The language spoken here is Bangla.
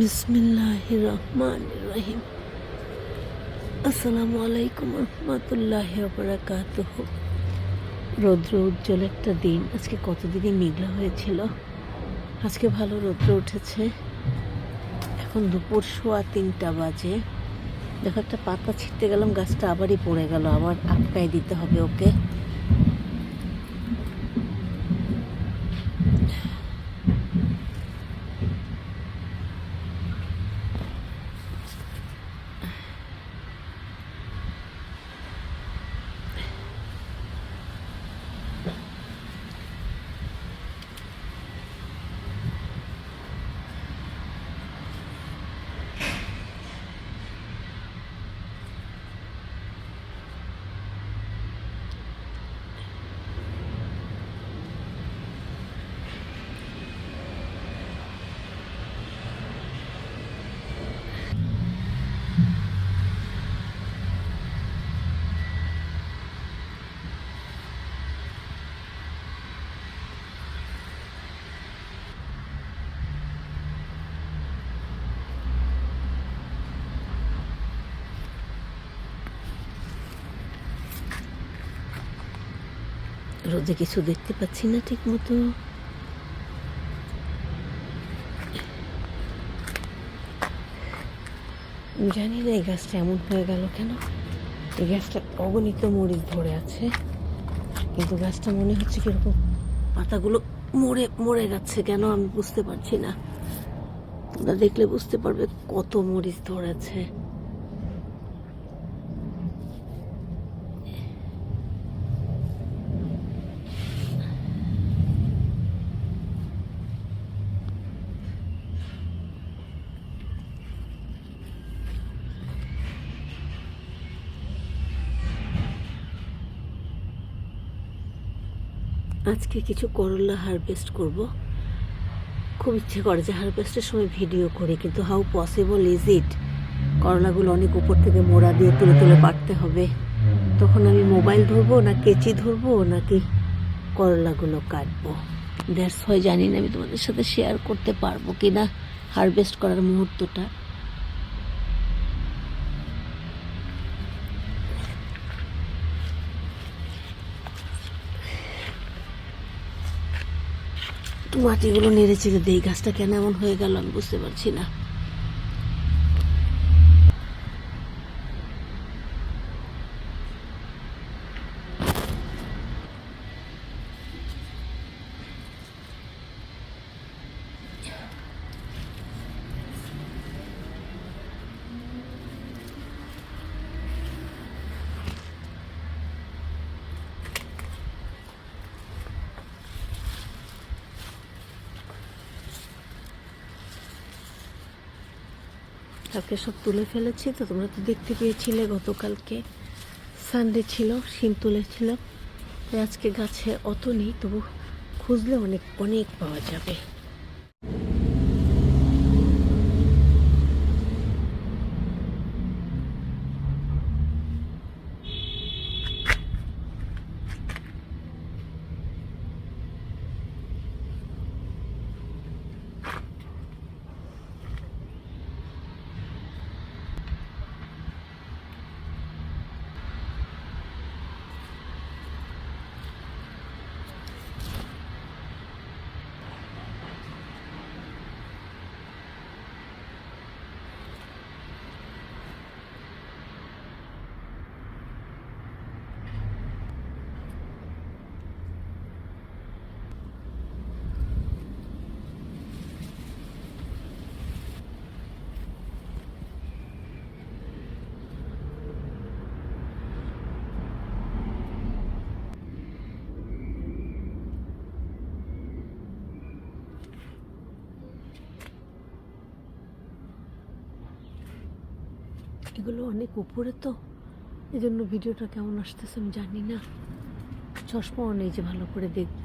বিসমিল্লাহ রহমান রহিম আসসালামু আলাইকুম রহমতুল্লাহ বরাকাত রৌদ্র উজ্জ্বল একটা দিন। আজকে কতদিনই মেঘলা হয়েছিল। আজকে ভালো রৌদ্র উঠেছে। এখন দুপুর সোয়া তিনটা বাজে। দেখো একটা পাতা ছিঁড়তে গেলাম, গাছটা আবারই পড়ে গেল। আবার আটকায় দিতে হবে ওকে। রোদে কিছু দেখতে পাচ্ছি না ঠিক মতো। জানি না এই গাছটা এমন হয়ে গেল কেন। এই গাছটা অগণিত মরিচ ধরে আছে, কিন্তু গাছটা মনে হচ্ছে কীরকম পাতাগুলো মরে মরে যাচ্ছে কেন আমি বুঝতে পারছি না। দেখলে বুঝতে পারবে কত মরিচ ধরেছে আজকে কিছু করলা হারভেস্ট করব। খুব ইচ্ছে করে যে হারভেস্টের সময় ভিডিও করি, কিন্তু হাউ পসিবল ইজ ইট করলাগুলো অনেক উপর থেকে মোড়া দিয়ে তুলে তুলে পারতে হবে। তখন আমি মোবাইল ধরবো না কেচি ধরবো নাকি করলাগুলো কাটবো? দ্যাটস হয় জানি না আমি তোমাদের সাথে শেয়ার করতে পারব কি না হারভেস্ট করার মুহূর্তটা একটু মাটিগুলো নেড়ে চেড়ে দেই গাছটা কেন এমন হয়ে গেল আমি বুঝতে পারছি না। কালকে সব তুলে ফেলেছি তো তোমরা তো দেখতে পেয়েছিলে, গতকালকে সানডে ছিল শিম তুলেছিল তাই আজকে গাছে অত নেই, তবু খুঁজলে অনেক অনেক পাওয়া যাবে। এগুলো অনেক উপরে তো। এই জন্য ভিডিওটা কেমন আসতেছে আমি জানি না। চশমাও নেই যে ভালো করে দেখব।